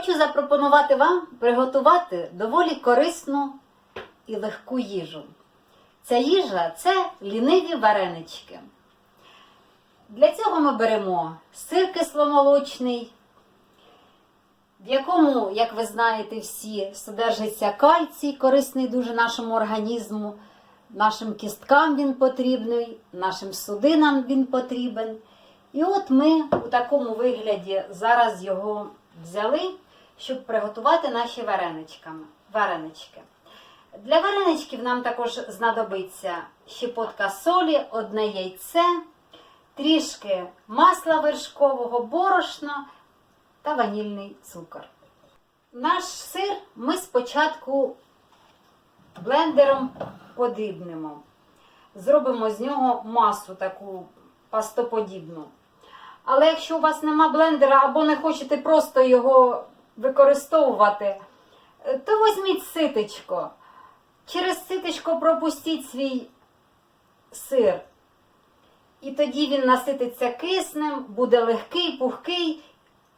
Хочу запропонувати вам приготувати доволі корисну і легку їжу. Ця їжа це ліниві варенички. Для цього ми беремо сир кисломолочний, в якому, як ви знаєте всі, содержиться кальцій, корисний дуже нашому організму, нашим кісткам він потрібний, нашим судинам він потрібен. І от ми у такому вигляді зараз його взяли, щоб приготувати наші варенички. Для вареничків нам також знадобиться щепотка солі, одне яйце, трішки масла вершкового, борошна та ванільний цукор. Наш сир ми спочатку блендером подрібнемо. Зробимо з нього масу таку пастоподібну. Але якщо у вас нема блендера або не хочете просто його використовувати, е, то візьміть ситечко. Через ситечко пропустіть свій сир. І тоді він насититься киснем, буде легкий, пухкий,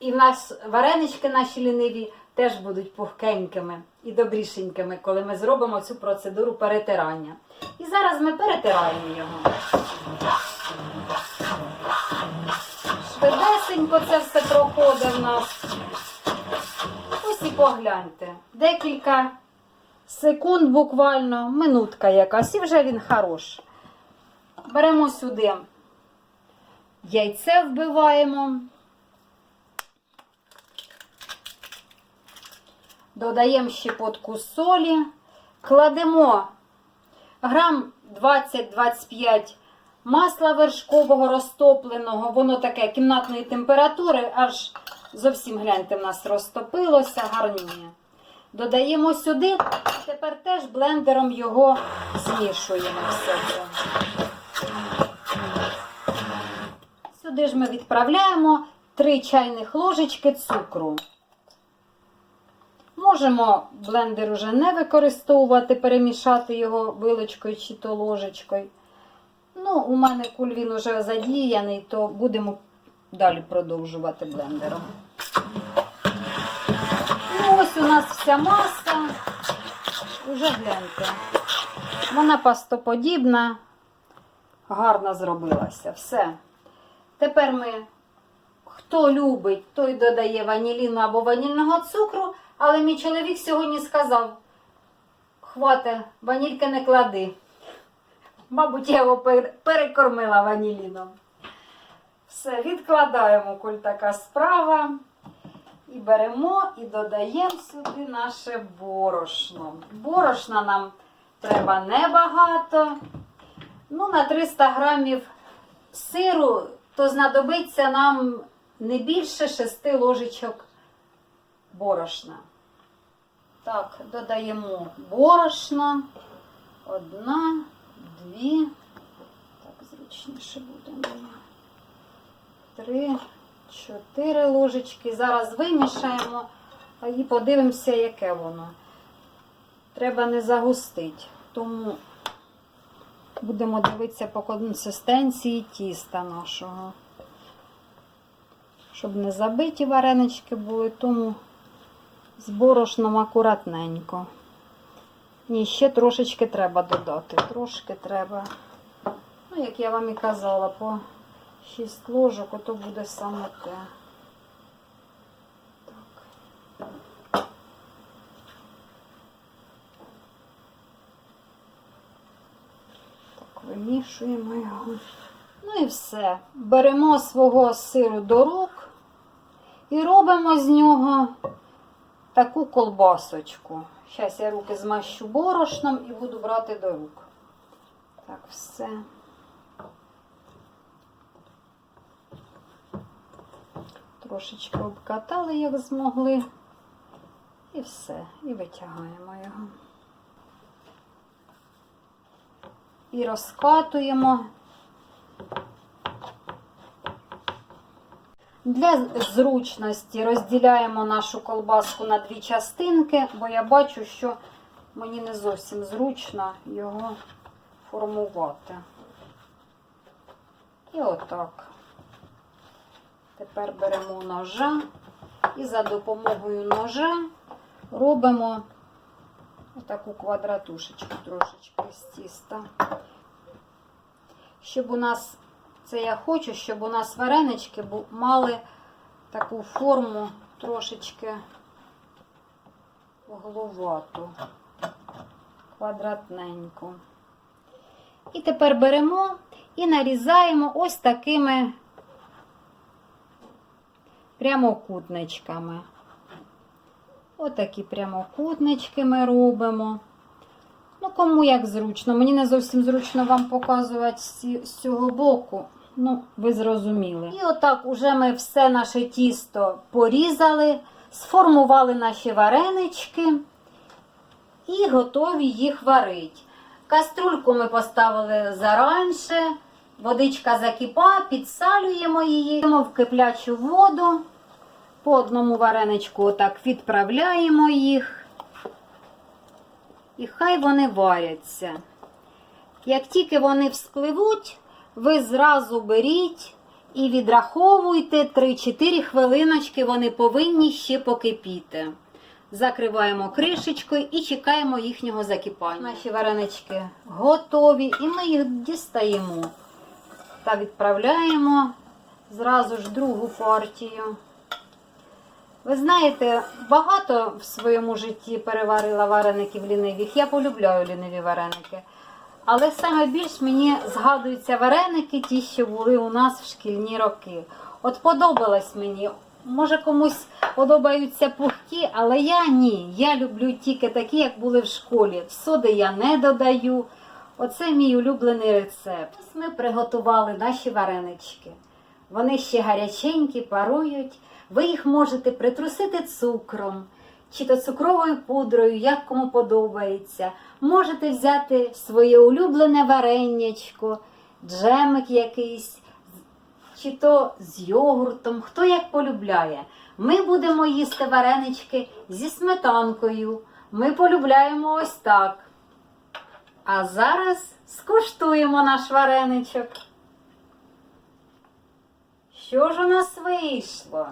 і в нас варенички наші ліниві теж будуть пухкенькими і добрішенькими, коли ми зробимо цю процедуру перетирання. І зараз ми перетираємо його. Швидесенько це все проходить в нас. Погляньте. Декілька секунд буквально, минутка якась, і вже він хорош. Беремо сюди яйце вбиваємо. Додаємо щепотку солі, кладемо грам 20-25 масла вершкового розтопленого, воно таке кімнатної температури, аж зовсім гляньте, в нас розтопилося, гарніє. Додаємо сюди, і тепер теж блендером його змішуємо все це. Сюди ж ми відправляємо 3 чайних ложечки цукру. Можемо блендер уже не використовувати, перемішати його вилочкою чи то ложечкою. Ну, у мене кульвін вже задіяний, то будемо далі продовжувати блендером. Ну, ось у нас вся маса. Уже гляньте. Вона пастоподібна, гарно зробилася. Все. Тепер ми, хто любить, той додає ваніліну або ванільного цукру, але мій чоловік сьогодні сказав: хвате, ванільки не клади. Мабуть, я його перекормила ваніліном. Все, відкладаємо, коль така справа. І беремо і додаємо сюди наше борошно. Борошна нам треба небагато. Ну, на 300 грамів сиру, то знадобиться нам не більше 6 ложечок борошна. Так, додаємо борошна. Одна, дві. Так, зручніше буде мені. Три, чотири ложечки. Зараз вимішаємо і подивимося, яке воно. Треба не загустити. Тому будемо дивитися по консистенції тіста нашого. Щоб не забиті варенички були, тому з борошном акуратненько. Ні, ще трошечки треба додати. Трошки треба. Ну, як я вам і казала, по 6 ложок, ото буде саме те. Так. Так, вимішуємо його. Ну і все. Беремо свого сиру до рук і робимо з нього таку колбасочку. Зараз я руки змащу борошном і буду брати до рук. Так, все. Трошечки обкатали, як змогли. І все. І витягаємо його. І розкатуємо. Для зручності розділяємо нашу колбаску на дві частинки, бо я бачу, що мені не зовсім зручно його формувати. І отак. Тепер беремо ножа І за допомогою ножа робимо отаку квадратушечку трошечки з тіста. Щоб у нас, це я хочу, щоб у нас варенички мали таку форму трошечки головату, квадратненьку. І тепер беремо і нарізаємо ось такими прямокутничками. Отакі прямокутнички ми робимо. Ну, кому як зручно. Мені не зовсім зручно вам показувати з цього боку. Ну, ви зрозуміли. І отак уже ми все наше тісто порізали, сформували наші варенички і готові їх варити. Каструльку ми поставили заранше, водичка закипа, підсалюємо її, в киплячу воду. По одному вареничку отак відправляємо їх. І хай вони варяться. Як тільки вони вспливуть, ви зразу беріть і відраховуйте 3-4 хвилиночки, вони повинні ще покипіти. Закриваємо кришечкою і чекаємо їхнього закипання. Наші варенички готові, і ми їх дістаємо та відправляємо зразу ж другу партію. Ви знаєте, багато в своєму житті переварила вареників лінивих. Я полюбляю ліниві вареники. Але саме більш мені згадуються вареники, ті, що були у нас в шкільні роки. От подобалось мені. Може комусь подобаються пухкі, але я ні. Я люблю тільки такі, як були в школі. Соди я не додаю. Оце мій улюблений рецепт. Ось ми приготували наші варенички. Вони ще гаряченькі, парують. Ви їх можете притрусити цукром чи то цукровою пудрою, як кому подобається. Можете взяти своє улюблене варенячко, джемик якийсь, чи то з йогуртом, хто як полюбляє. Ми будемо їсти варенички зі сметанкою. Ми полюбляємо ось так. А зараз скуштуємо наш вареничок. Що ж у нас вийшло?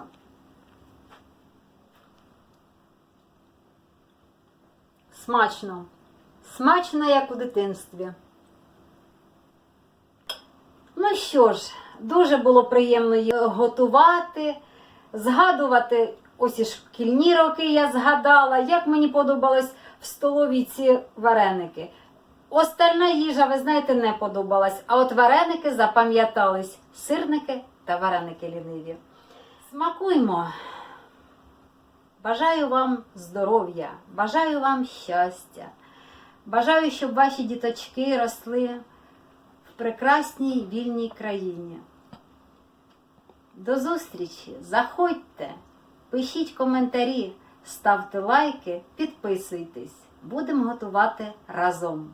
Смачно. Смачно, як у дитинстві. Ну що ж, дуже було приємно її готувати, згадувати ось і шкільні роки я згадала, як мені подобались в столовій ці вареники. Остальна їжа, ви знаєте, не подобалась. А от вареники запам'ятались. Сирники та вареники ліниві. Смакуймо! Бажаю вам здоров'я, бажаю вам щастя. Бажаю, щоб ваші діточки росли в прекрасній вільній країні. До зустрічі! Заходьте, пишіть коментарі, ставте лайки, підписуйтесь. Будемо готувати разом.